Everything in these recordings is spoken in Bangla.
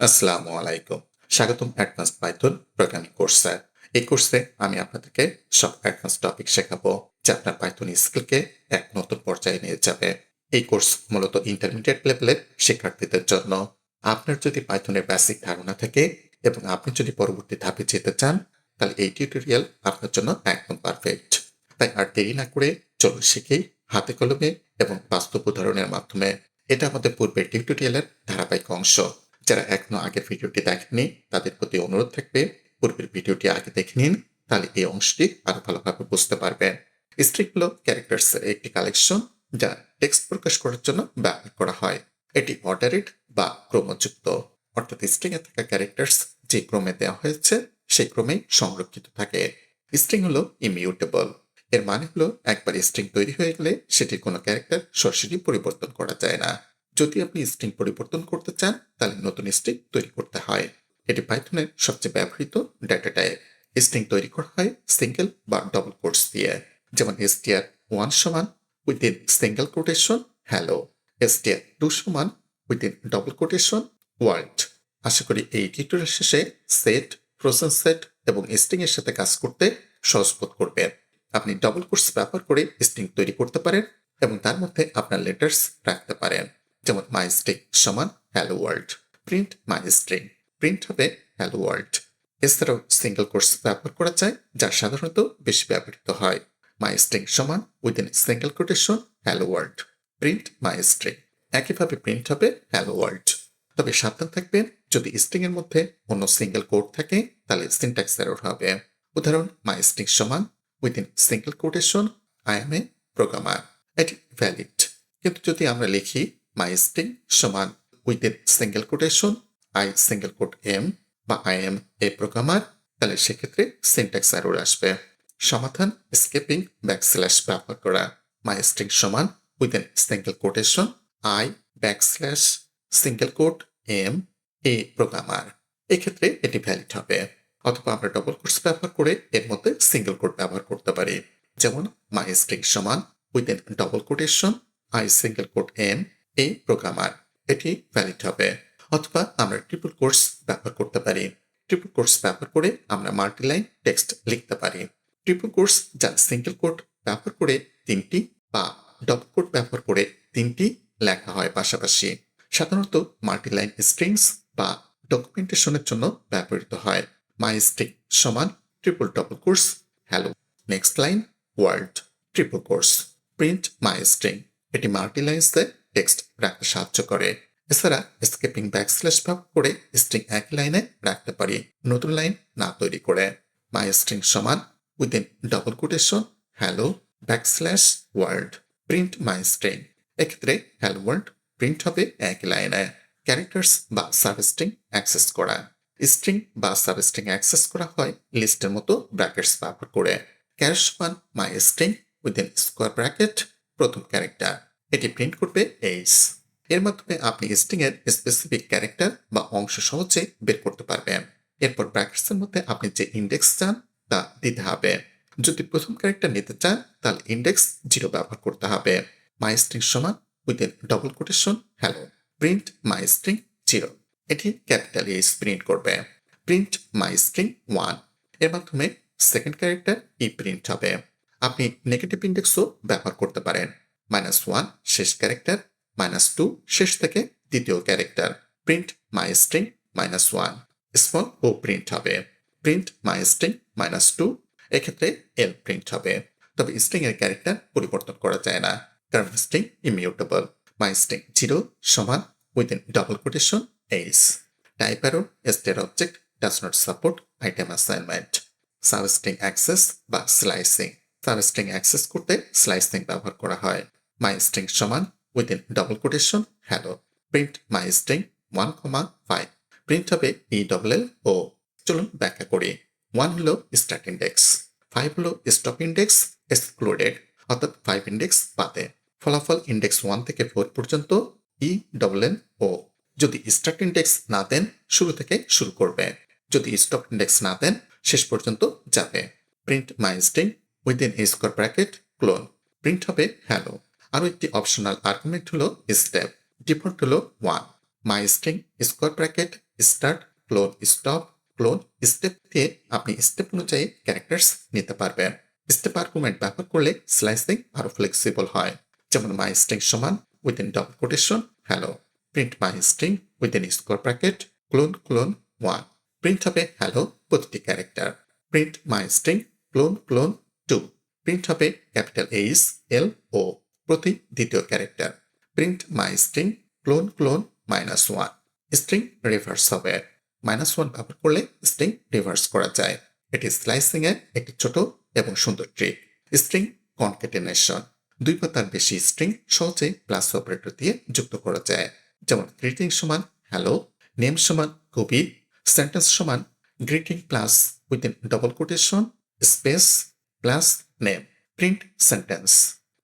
আসসালামু আলাইকুম। স্বাগতম অ্যাডভান্স পাইথন প্রোগ্রামিং কোর্সে। এই কোর্সে আমি আপনাদেরকে সব অ্যাডভান্স টপিক শেখাবো, যা আপনার পাইথন স্কিলকে এক নতুন পর্যায়ে নিয়ে যাবে। এই কোর্স মূলত ইন্টারমিডিয়েট লেভেলের শিক্ষার্থীদের জন্য। আপনার যদি পাইথনের বেসিক ধারণা থাকে এবং আপনি যদি পরবর্তী ধাপে যেতে চান, তাহলে এই টিউটোরিয়াল আপনার জন্য একদম পারফেক্ট। তাই আর দেরি না করে চলুন শিখি হাতে কলমে এবং বাস্তব উদাহরণের মাধ্যমে। এটা আমাদের পূর্বের টিউটোরিয়ালের ধারাবাহিক অংশ। যারা এখনও আগের ভিডিওটি দেখেননি, তাদের প্রতি অনুরোধ থাকবে, পূর্বের ভিডিওটি আগে দেখে নিন, তাহলে এই অংশটি আরও ভালোভাবে বুঝতে পারবেন। স্ট্রিং হলো ক্যারেক্টার্স এর একটি কালেকশন যা টেক্সট প্রকাশ করার জন্য ব্যবহার করা হয়। এটি অর্ডারেড বা ক্রমযুক্ত। অর্থাৎ স্ট্রিং এ থাকা ক্যারেক্টার্স যে ক্রমে দেওয়া হয়েছে, সেই ক্রমেই সংরক্ষিত থাকে। স্ট্রিং হলো ইমিউটেবল এর মানে হলো একবার স্ট্রিং তৈরি হয়ে গেলে সেটির কোনো ক্যারেক্টার সরাসরি পরিবর্তন করা যায় না। যদি আপনি স্ট্রিং পরিবর্তন করতে চান, তাহলে নতুন স্ট্রিং তৈরি করতে হয়। এটি পাইথনের সবচেয়ে ব্যবহৃত ডেটা টাইপ স্ট্রিং তৈরি করা হয় সিঙ্গেল বা ডবল কোর্স দিয়ে। যেমন এসটিআর ওয়ান সমান within single quotation hello STR two সমান উইদিন ডবল কোটেশন ওয়ার্ল্ড আশা করি এই টিউটোরিয়াল শেষে সেট ফ্রোজেন সেট এবং স্ট্রিং এর সাথে কাজ করতে সহজ বোধ করবেন। আপনি ডবল কোর্স ব্যবহার করে স্ট্রিং তৈরি করতে পারেন এবং তার মধ্যে আপনার লেটার্স রাখতে পারেন। যেমন মাই স্ট্রিং সমান hello world print my string print হবে হ্যালো ওয়ার্ল্ড এছাড়াও সিঙ্গেল কোর্স ব্যবহার করা যায়, যা সাধারণত বেশি ব্যবহৃত হয়। মাই স্ট্রিং সমান within single quotation hello world print my string একইভাবে প্রিন্ট হবে হ্যালো ওয়ার্ল্ড তবে সাবধান থাকবেন, যদি স্ট্রিং এর মধ্যে অন্য সিঙ্গেল কোড থাকে, তাহলে সিনট্যাক্স এরর হবে। উদাহরণ মাই স্ট্রিং সমান within single quotation I am a programmer এটি ভ্যালিড কিন্তু যদি আমরা লিখি মাই স্ট্রিং সমান within single quotation I single quote m বা আই এম এ প্রোগ্রামার তাহলে সেক্ষেত্রে সিনট্যাক্স এরর আসবে। সমাধান স্কেপিং ব্যাকস্ল্যাশ ব্যবহার করা। মাই স্ট্রিং সমান within single quotation I backslash single quote m a programmer এক্ষেত্রে এটি ভ্যালিড হবে। অথবা আমরা ডবল কোর্স ব্যবহার করে এর মধ্যে সিঙ্গেল কোড ব্যবহার করতে পারি। যেমন মাই স্ট্রিং সমান within double quotation I single quote m a programmer. এটি ভ্যালিড হবে। অথবা আমরা ট্রিপল কোর্স ব্যবহার করতে পারি। ট্রিপল কোর্স ব্যবহার করে আমরা মাল্টিলাইন টেক্সট লিখতে পারি। ট্রিপল কোর্স যা সিঙ্গেল কোড ব্যবহার করে তিনটি বা ডবল কোড ব্যবহার করে তিনটি লেখা হয় পাশাপাশি। সাধারণত মাল্টিলাইন স্ট্রিংস বা ডকুমেন্টেশনের জন্য ব্যবহৃত হয়। মাই স্ট্রিং সমান triple double quotes hello next line world triple quotes print my string এটি মাল্টিলাইন্সে টেক্সট রাখতে সাহায্য করে। এছাড়া স্কেপিং ব্যাকস্ল্যাশ ব্যবহার করে স্ট্রিং এক লাইনে রাখতে পারি। নতুন লাইন না তৈরি করে। মাই স্ট্রিং সমান within double quotation hello backslash world print my string এক্ষেত্রে হ্যালো ওয়ার্ল্ড প্রিন্ট হবে এক লাইনে। ক্যারেক্টার্স বা সাবস্ট্রিং অ্যাক্সেস করা। স্ট্রিং বা সাবস্ট্রিং অ্যাক্সেস করা হয় লিস্টের মতো ব্র্যাকেটস ব্যবহার করে। ক্যারেক্টার সমান my string within square bracket প্রথম ক্যারেক্টার এটি প্রিন্ট করবে এইস এর মাধ্যমে আপনি স্ট্রিং এর স্পেসিফিক ক্যারেক্টার বা অংশ সহজে বের করতে পারবেন। এরপর ব্র্যাকেটস এর মধ্যে আপনি যে ইন্ডেক্স চান, তা দিতে হবে। যদি প্রথম ক্যারেক্টার নিতে চান, তাহলে ইন্ডেক্স জিরো ব্যবহার করতে হবে। মাই স্ট্রিং সমান within double quotation hello print my string zero এটি ক্যাপিটাল এইচ প্রিন্ট করবে। প্রিন্ট মাই স্ট্রিং ওয়ানের মাধ্যমে সেকেন্ড ক্যারেক্টার ই প্রিন্ট হবে। আপনি নেগেটিভ ইন্ডেক্সও ব্যবহার করতে পারেন। মাইনাস ওয়ান শেষ ক্যারেক্টার মাইনাস টু শেষ থেকে দ্বিতীয় character print my string minus one small O print হবে। Print my string minus two এক্ষেত্রে এল প্রিন্ট হবে। তবে স্ট্রিং এর ক্যারেক্টার পরিবর্তন করা যায় না। কারণ string immutable my string zero সমান within double quotation H type error state object does not support item assignment substring access বা স্লাইসিং সাবস্ট্রিং অ্যাক্সেস করতে স্লাইসিং ব্যবহার করা হয়। মাই স্ট্রিং সমান within double quotation hello print my string one comma five print হবে ই ডবল এল ও চলুন ব্যাখ্যা করি। ওয়ান হলো স্টার্ট ইন্ডেক্স ফাইভ হলো স্টপ ইন্ডেক্স এক্সক্লুডেড অর্থাৎ ফাইভ ইন্ডেক্স বাদে। ফলাফল ইন্ডেক্স ওয়ান থেকে ফোর পর্যন্ত ই ডবল এন ও যদি স্টার্ট ইন্ডেক্স না দেন, শুরু থেকে শুরু করবে। যদি স্টপ ইন্ডেক্স না দেন, শেষ পর্যন্ত যাবে। Print my string within square bracket colon print হবে হ্যালো আরও একটি অপশনাল আর্গুমেন্ট হলো স্টেপ ডিফল্ট হলো one my string square bracket start colon stop colon step দিয়ে আপনি স্টেপ অনুযায়ী ক্যারেক্টার্স নিতে পারবেন। স্টেপ আর্গুমেন্ট ব্যবহার করলে স্লাইসিং আরও ফ্লেক্সিবল হয়। যেমন মাই স্ট্রিং সমান within double quotation hello print my string within square bracket colon colon one print হবে হ্যালো প্রতিটি character print my string colon colon two print হবে ক্যাপিটাল এইচ এল ও প্রতি দ্বিতীয় character. Print my string colon colon minus one string reverse হবে। মাইনাস ওয়ান ব্যবহার করলে স্ট্রিং রিভার্স করা যায়। এটি স্লাইসিং এর একটি ছোট এবং সুন্দর ট্রিক স্ট্রিং কনকেটেনেশন দুই বা তার বেশি স্ট্রিং সহজে প্লাস অপারেটর দিয়ে যুক্ত করা যায়। যেমন গ্রিটিং সমান হ্যালো নেম সমান কবি সেন্টেন্স সমান greeting plus within double quotation space plus name print sentence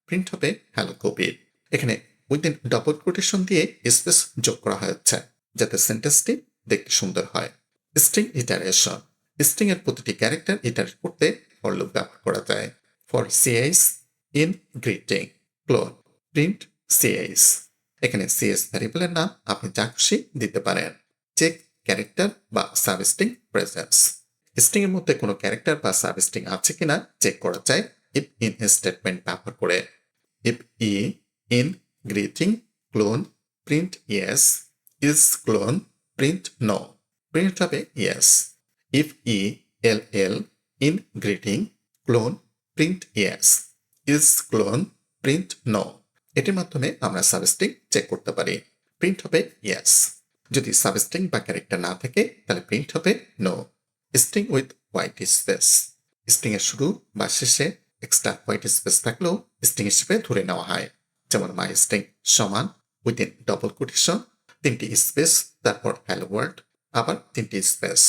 print হবে হ্যালো কবি এখানে উইদিন ডবল কোটেশন দিয়ে স্পেস যোগ করা হয়েছে, যাতে সেন্টেন্সটি দেখতে সুন্দর হয়। স্ট্রিং ইটারেশন স্ট্রিং এর প্রতিটি ক্যারেক্টার ইটারেট করতে ফর লুপ ব্যবহার করা যায়। For CS in greeting colon print CS এখানে সিএস ভ্যারিয়েবলের নাম আপনি যা খুশি দিতে পারেন। চেক ক্যারেক্টার বা সাবস্ট্রিং প্রেজেন্স স্ট্রিং এর মধ্যে কোনো ক্যারেক্টার বা সাবস্ট্রিং আছে কিনা চেক করা যায়। ইফ ইন স্টেটমেন্ট ব্যবহার করে if E in greeting colon print yes else colon print no print হবে yes if E L L in greeting colon print yes else colon print no এটির মাধ্যমে আমরা সাবস্ট্রিং চেক করতে পারি। প্রিন্ট হবে ইয়েস যদি সাবস্ট্রিং বা ক্যারেক্টার না থাকে, তাহলে প্রিন্ট হবে no string with white space string এর শুরু বা শেষে এক্সট্রা হোয়াইট স্পেস থাকলেও স্ট্রিং হিসেবে ধরে নেওয়া হয়। যেমন মাই স্ট্রিং সমান উইদিন ডবল কোটেশন তিনটি স্পেস তারপর হ্যালো ওয়ার্ল্ড আবার তিনটি space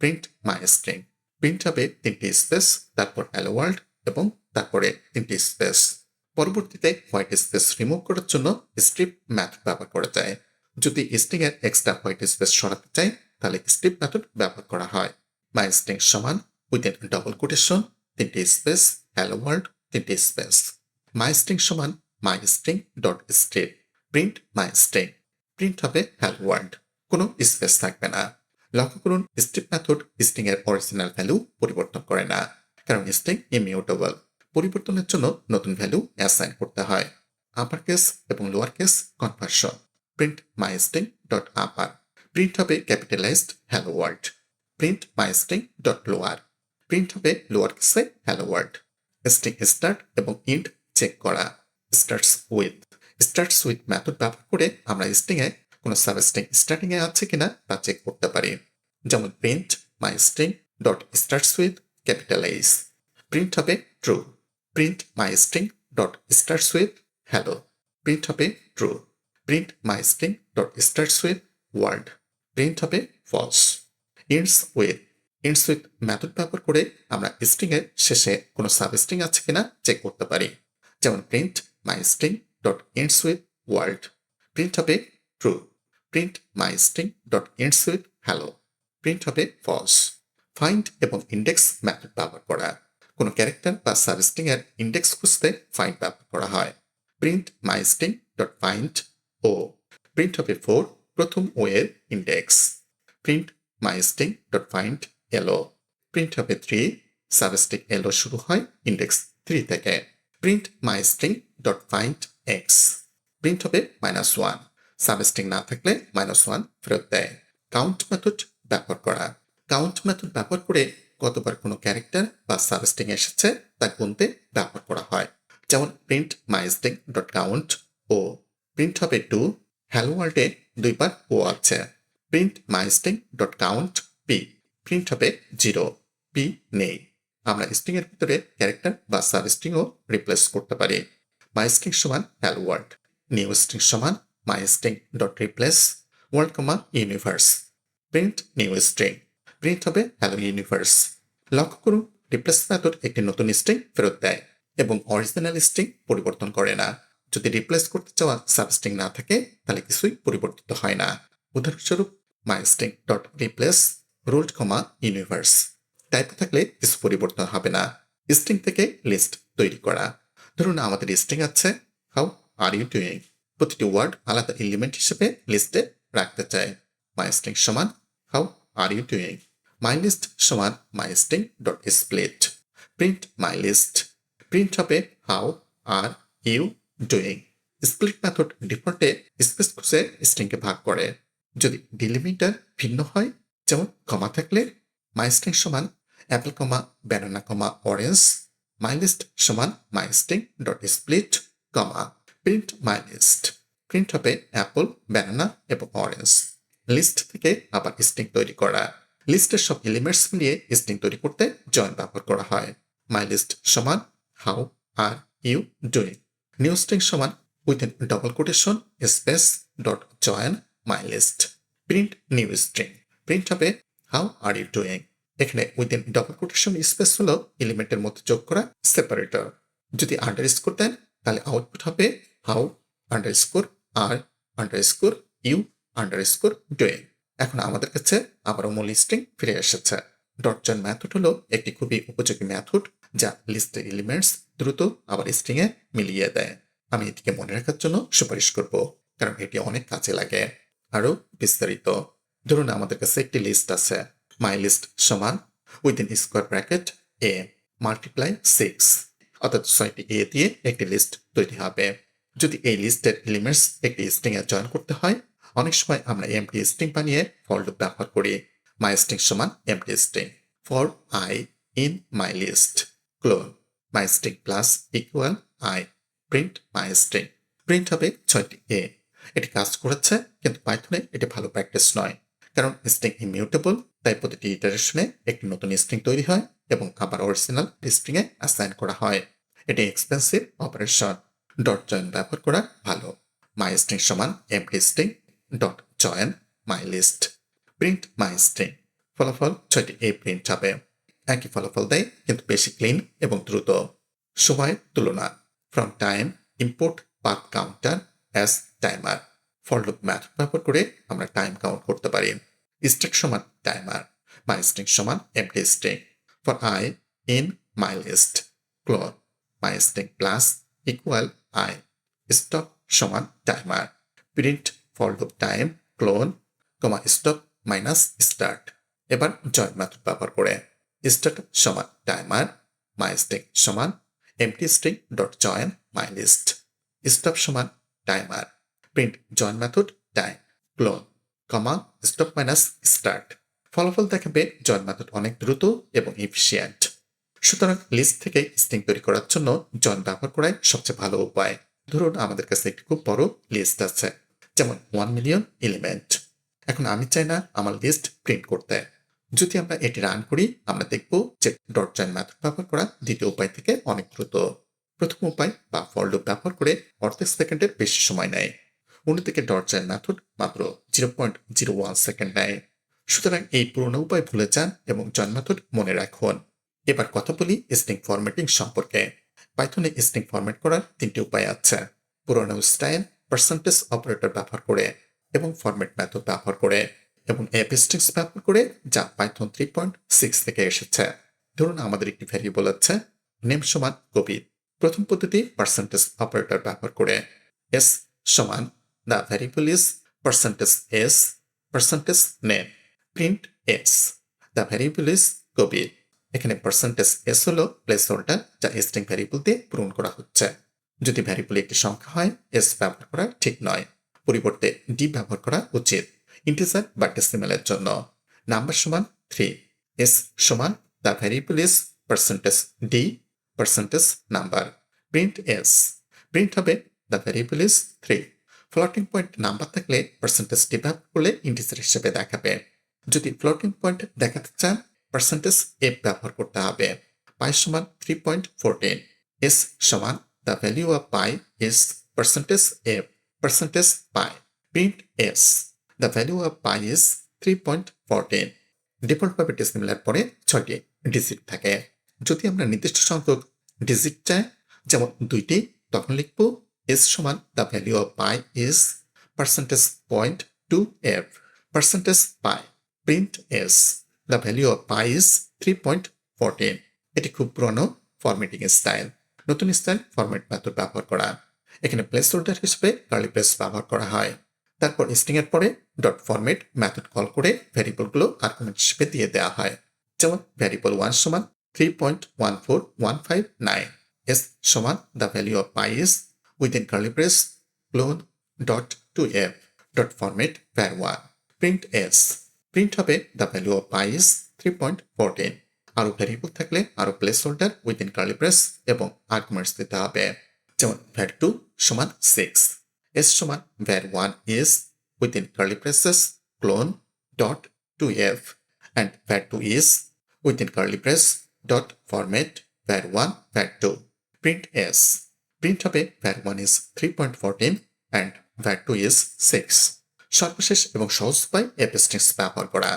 print my string print হবে তিনটি স্পেস তারপর হ্যালো ওয়ার্ল্ড এবং তারপরে তিনটি স্পেস পরবর্তীতে হোয়াইট স্পেস রিমুভ করার জন্য স্ট্রিপ ম্যাথ ব্যবহার করা যায়। যদি স্ট্রিং এর এক্সট্রা হোয়াইট স্পেস সরাতে চাই, তাহলে স্ট্রিপ মেথড ব্যবহার করা হয়। মাই স্ট্রিং সমান উইদিন ডবল কোটেশন তিনটি স্পেস হ্যালো ওয়ার্ল্ড তিনটি স্পেস মাই স্ট্রিং সমান my string dot strip print my string print হবে হ্যালো ওয়ার্ল্ড কোনো স্পেস থাকবে না। লক্ষ্য করুন স্ট্রিপ মেথড স্ট্রিং এর অরিজিনাল ভ্যালু পরিবর্তন করে না, কারণ স্ট্রিং ইমিউটেবল পরিবর্তনের জন্য নতুন ভ্যালু অ্যাসাইন করতে হয়। আপার কেস এবং lower case conversion print my string dot upper print হবে capitalized hello world print my string dot lower print হবে লোয়ার কেসে হ্যালো ওয়ার্ল্ড স্ট্রিং স্টার্ট এবং ইন্ট চেক করা starts with starts with method ব্যবহার করে আমরা স্ট্রিং এ কোনো সাবস্ট্রিং স্টার্টিং এ আছে কিনা তা চেক করতে পারি। যেমন print my string dot starts with capital H print হবে true print my string dot starts with hello print হবে true print my string dot starts with word print হবে false ends with ends with method ব্যবহার করে আমরা স্ট্রিং এর শেষে কোনো সাবস্ট্রিং আছে কিনা চেক করতে পারি। যেমন print my string dot ends with word print হবে true print my string dot ends with hello print হবে ফলস ফাইন্ড এবং ইন্ডেক্স মেথড ব্যবহার করা। কোনো ক্যারেক্টার বা সাবস্ট্রিং এর ইন্ডেক্স খুঁজতে ফাইন্ড ব্যবহার করা হয়। Print my string dot find O print হবে ফোর প্রথম ও এর index print my string dot find এলো। প্রিন্ট হবে থ্রি সাবস্ট্রিং এলো শুরু হয় ইন্ডেক্স থ্রি থেকে। Print my string dot find X print হবে মাইনাস ওয়ান সাবস্ট্রিং না থাকলে মাইনাস ওয়ান ফেরত দেয়। কাউন্ট মেথড ব্যবহার করা। কাউন্ট মেথড ব্যবহার করে কতবার কোনো ক্যারেক্টার বা সাবস্ট্রিং এসেছে তা গুনতে ব্যবহার করা হয়। যেমন print my string dot count O. Print হবে টু হ্যালো ওয়ার্ল্ডে দুইবার ও আছে। Print my string dot count P print হবে জিরো পি নেই। আমরা স্ট্রিং এর ভিতরে ক্যারেক্টার বা সাবস্ট্রিংও রিপ্লেস করতে পারি। মাই স্ট্রিং সমান হ্যালো ওয়ার্ল্ড নিউ স্ট্রিং সমান my string dot replace world comma universe print new string print হবে হ্যালো ইউনিভার্স লক্ষ্য করুন রিপ্লেস মেথড একটি নতুন স্ট্রিং ফেরত দেয় এবং অরিজিনাল স্ট্রিং পরিবর্তন করে না। যদি রিপ্লেস করতে চাওয়া সাবস্ট্রিং না থাকে, তাহলে কিছুই পরিবর্তিত হয় না। উদাহরণস্বরূপ my string dot replace world comma universe. Type থাকলে কিছু পরিবর্তন হবে না। স্ট্রিং থেকে লিস্ট তৈরি করা। ধরুন আমাদের স্ট্রিং আছে, হাউ আর ইউ ডুইং? প্রতিটি ওয়ার্ড আলাদা এলিমেন্ট হিসেবে লিস্টে রাখতে চাই। মাই স্ট্রিং সমান how are you doing. My list সমান my string dot split. Print my list. Print হবে how are you doing. Split method ডিফল্টে space খুঁজে স্ট্রিংকে ভাগ করে। যদি ডিলিমিটার ভিন্ন হয় যেমন কমা থাকলে মাই স্ট্রিং সমান apple comma, banana comma, orange my list সমান my string dot split comma. Print my list print হবে অ্যাপল, ব্যানানা এবং অরেঞ্জ। লিস্ট থেকে আবার স্ট্রিং তৈরি করা। লিস্টের সব এলিমেন্টস মিলিয়ে স্ট্রিং তৈরি করতে জয়েন ব্যবহার করা হয়। মাই লিস্ট সমান how are you doing. New string সমান within double quotation space dot join my list print new string. Print হবে হাউ আর ইউ ডুইং এখানে উইদিন ডবল কোটেশন স্পেস হলো এলিমেন্টের মধ্যে যোগ করা সেপারেটর যদি আন্ডার স্কোর দেন, তাহলে আউটপুট হবে how underscore are underscore you underscore doing এখন আমাদের কাছে আবারও মূল স্ট্রিং ফিরে এসেছে। ডট জয়েন ম্যাথড হলো একটি খুবই উপযোগী ম্যাথড যা লিস্টের এলিমেন্টস দ্রুত আবার স্ট্রিং এ মিলিয়ে দেয়। আমি এটিকে মনে রাখার জন্য সুপারিশ করব, কারণ এটি অনেক কাজে লাগে। আরও বিস্তারিত। ধরুন আমাদের কাছে একটি লিস্ট আছে মাই লিস্ট সমান within square bracket A multiply six অর্থাৎ ছয়টি এ দিয়ে একটি লিস্ট তৈরি হবে। যদি এই লিস্টের এলিমেন্টস একটি স্ট্রিং এ জয়েন করতে হয়, অনেক সময় আমরা এমটি স্ট্রিং বানিয়ে ফর লুপ ব্যবহার করি। মাই স্ট্রিং সমান empty string for I in my list colon my string plus equal I print my string print হবে ছয়টি এ এটি কাজ করেছে, কিন্তু পাইথনে এটি ভালো প্র্যাকটিস নয়। কারণ স্ট্রিং ইমিউটেবল তাই প্রতিটি ইটারেশনে একটি নতুন স্ট্রিং তৈরি হয় এবং আবার অরিজিনাল স্ট্রিং এ অ্যাসাইন করা হয়। এটি এক্সপেন্সিভ অপারেশন ডট জয়েন ব্যবহার করা ভালো। মাই স্ট্রিং সমান empty string dot join my list print my string ফলাফল ছয়টি এ প্রিন্ট হবে। একই ফলাফল দেয়, কিন্তু বেশি ক্লিন এবং দ্রুত। সময় তুলনা। From time import path counter as timer for loop method ব্যবহার করে আমরা টাইম কাউন্ট করতে পারি। স্ট্রিং সমান টাইমার মাই স্ট্রিং সমান empty string for I in my list colon my string plus equal I stop সমান timer print for loop time colon comma stop minus start এবার জয়েন মেথড ব্যবহার করে। স্টার্ট সমান টাইমার মাই স্ট্রিং সমান empty string dot join my list stop সমান timer print join method time colon comma stop minus start ফলাফল দেখাবে জয়েন মেথড অনেক দ্রুত এবং ইফিসিয়েন্ট সুতরাং লিস্ট থেকে স্ট্রিং তৈরি করার জন্য জয়েন ব্যবহার করাই সবচেয়ে ভালো উপায়। ধরুন আমাদের কাছে একটি খুব বড় লিস্ট আছে, যেমন ওয়ান মিলিয়ন এলিমেন্ট এখন আমি চাই না আমার লিস্ট প্রিন্ট করতে। যদি আমরা এটি রান করি, আমরা দেখব যে ডট জয়েন মেথড ব্যবহার করা দ্বিতীয় উপায় থেকে অনেক দ্রুত। প্রথম উপায় বা ফর লুপ ব্যবহার করে অর্ধেক সেকেন্ডের বেশি সময় নেয়। অন্যদিকে জয়েন মেথড মাত্র zero point zero one second নেয়। সুতরাং এই পুরোনো উপায় ভুলে যান এবং জয়েন মেথড মনে রাখুন। এবার কথা বলি স্ট্রিং ফরম্যাটিং সম্পর্কে। পাইথনে স্ট্রিং ফরম্যাট করার তিনটি উপায় আছে। পুরোনো স্টাইল পার্সেন্টেজ অপারেটর ব্যবহার করে এবং ফরম্যাট মেথড ব্যবহার করে এবং অ্যাপ স্ট্রিংস ব্যবহার করে যা পাইথন থ্রি পয়েন্ট সিক্স থেকে এসেছে। ধরুন আমাদের একটি ভ্যারিয়েবল আছে নেম সমান কবি প্রথম পদ্ধতি পার্সেন্টেজ অপারেটর ব্যবহার করে। এস সমান the variable is percentage S percentage name print S the variable is Kabi এখানে পার্সেন্টেজ এস হলো প্লেস হোল্ডার যা স্ট্রিং ভ্যারিয়েবল দিয়ে পূরণ করা হচ্ছে। যদি ভ্যারিয়েবল একটি সংখ্যা হয় এস ব্যবহার করা ঠিক নয়। পরিবর্তে ডি ব্যবহার করা উচিত ইন্টিজার বা ডেসিমেলের জন্য। নাম্বার সমান থ্রি এস সমান the variable is percentage D percentage number print S print হবে the variable is three floating point number থাকলে পার্সেন্টেজ ডি ব্যবহার করলে ইন্টিজার হিসেবে দেখাবে। যদি ফ্লোটিং পয়েন্ট দেখাতে চান পার্সেন্টেজ এফ ব্যবহার করতে হবে। পাই সমান থ্রি পয়েন্ট ফোরটিন এস সমান the value of pi is percentage F percentage pi print S the value of pi is three point fourteen ডিফল্টভাবে ডেসিমেলের পরে ছয়টি ডিজিট থাকে। যদি আমরা নির্দিষ্ট সংখ্যক ডিজিট চাই, যেমন দুইটি, তখন লিখব এস সমান the value of pi is percentage point two f percentage pi print s the value of pi is three point fourteen এটি খুব পুরনো ফরম্যাটিং স্টাইল নতুন স্টাইল ফরম্যাট মেথড ব্যবহার করা। এখানে প্লেস হোল্ডার হিসেবে কার্লি প্লেস ব্যবহার করা হয়। তারপর স্ট্রিং এর পরে ডট ফরম্যাট মেথড কল করে ভ্যারিয়েবলগুলো আর্গুমেন্ট হিসেবে দিয়ে দেওয়া হয়। যেমন ভ্যারিয়েবল ওয়ান সমান three point one four one five nine s সমান the value of pi is within curly brace colon dot two f dot format var one print s print হবে the value of pi is three point fourteen আরও ভ্যারিয়েবল থাকলে আরও placeholder within curly brace এবং আর্গুমেন্টস দিতে হবে। যেমন ভ্যার টু সমান সিক্স এস সমান var one is within curly braces colon dot two f and var two is within curly brace dot format var 1 var 2 print s. print হবে var 1 is 3.14 and var 2 is 6 সর্বশেষ এবং সহজ উপায় এফ স্ট্রিংস ব্যবহার করা।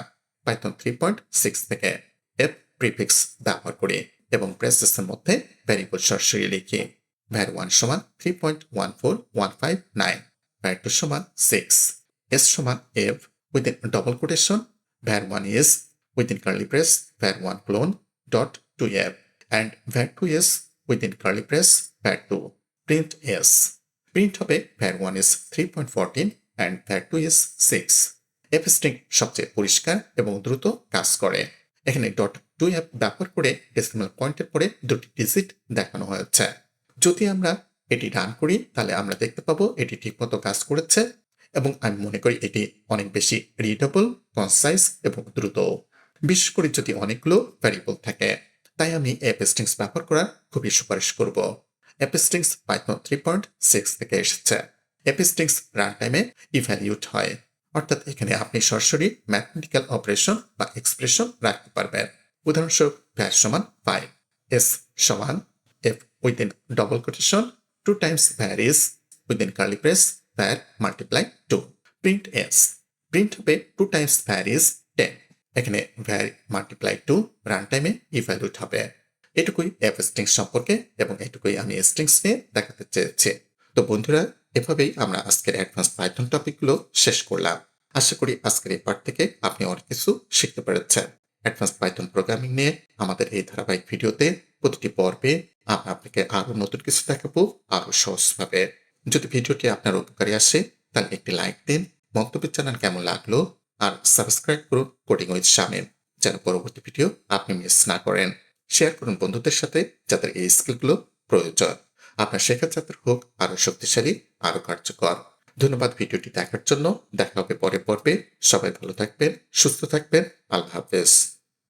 পাইথন থ্রি পয়েন্ট সিক্স থেকে এফ প্রিফিক্স ব্যবহার করি এবং ব্রেসেসের মধ্যে ভ্যারিয়েবল সরাসরি লিখি ভ্যার ওয়ান সমান three point one four one five nine var two সমান সিক্স এস সমান f with double quotation var one is within curly brace var1 clone dot to f, and var2 is within curly brace var2 print s. Print হবে var1 is 3.14 and var2 is 6 f string সবচেয়ে পরিষ্কার এবং দ্রুত কাজ করে। এখানে ডট টু এফ ব্যবহার করে ডেসিমাল পয়েন্টের পরে দুটি ডিজিট দেখানো হয়েছে। যদি আমরা এটি রান করি, তাহলে আমরা দেখতে পাবো এটি ঠিকমতো কাজ করেছে এবং আমি মনে করি এটি অনেক বেশি রিডেবল কনসাইজ এবং দ্রুত। বিশেষ করে যদি অনেকগুলো ভ্যারিয়েবল থাকে। তাই আমি অ্যাপ স্ট্রিংস ব্যবহার করার খুবই সুপারিশ করব। F strings Python three point six থেকে এসেছে। অ্যাপ স্ট্রিংস রান টাইমে ইভ্যালিউট হয়। অর্থাৎ এখানে আপনি সরাসরি ম্যাথমেটিক্যাল অপারেশন বা এক্সপ্রেশন রাখতে পারবেন। উদাহরণস্বরূপ ভ্যার সমান ফাইভ এস সমান F within double quotation two times var is within curly brace var multiply two print S print হবে two times var is ten এখানে ভ্যার মাল্টিপ্লাই টু রান টাইমে ইভ্যালুট হবে এটুকুই এফ স্ট্রিংস সম্পর্কে এবং এটুকুই আমি স্ট্রিংস নিয়ে দেখাতে চেয়েছি। তো বন্ধুরা, এভাবেই আমরা আজকের অ্যাডভান্স পাইথন টপিকগুলো শেষ করলাম। আশা করি আজকের এই পার্ট থেকে আপনি অনেক কিছু শিখতে পেরেছেন। অ্যাডভান্স পাইথন প্রোগ্রামিং নিয়ে আমাদের এই ধারাবাহিক ভিডিওতে প্রতিটি পর্বে আমরা আপনাকে আরও নতুন কিছু দেখাবো আরও সহজভাবে। যদি ভিডিওটি আপনার উপকারে আসে, তাহলে একটি লাইক দিন। মন্তব্য জানান কেমন লাগল? আর সাবস্ক্রাইব করুন কোডিং উইথ শামিম যেন পরবর্তী ভিডিও আপনি মিস না করেন। শেয়ার করুন বন্ধুদের সাথে যাদের এই স্কিলগুলো প্রয়োজন। আপনার শেখা ছাত্র হোক, আরও শক্তিশালী, আরও কার্যকর। ধন্যবাদ ভিডিওটি দেখার জন্য। দেখা হবে পরে পর্বে। সবাই ভালো থাকবেন, সুস্থ থাকবেন। আল্লাহ হাফেজ।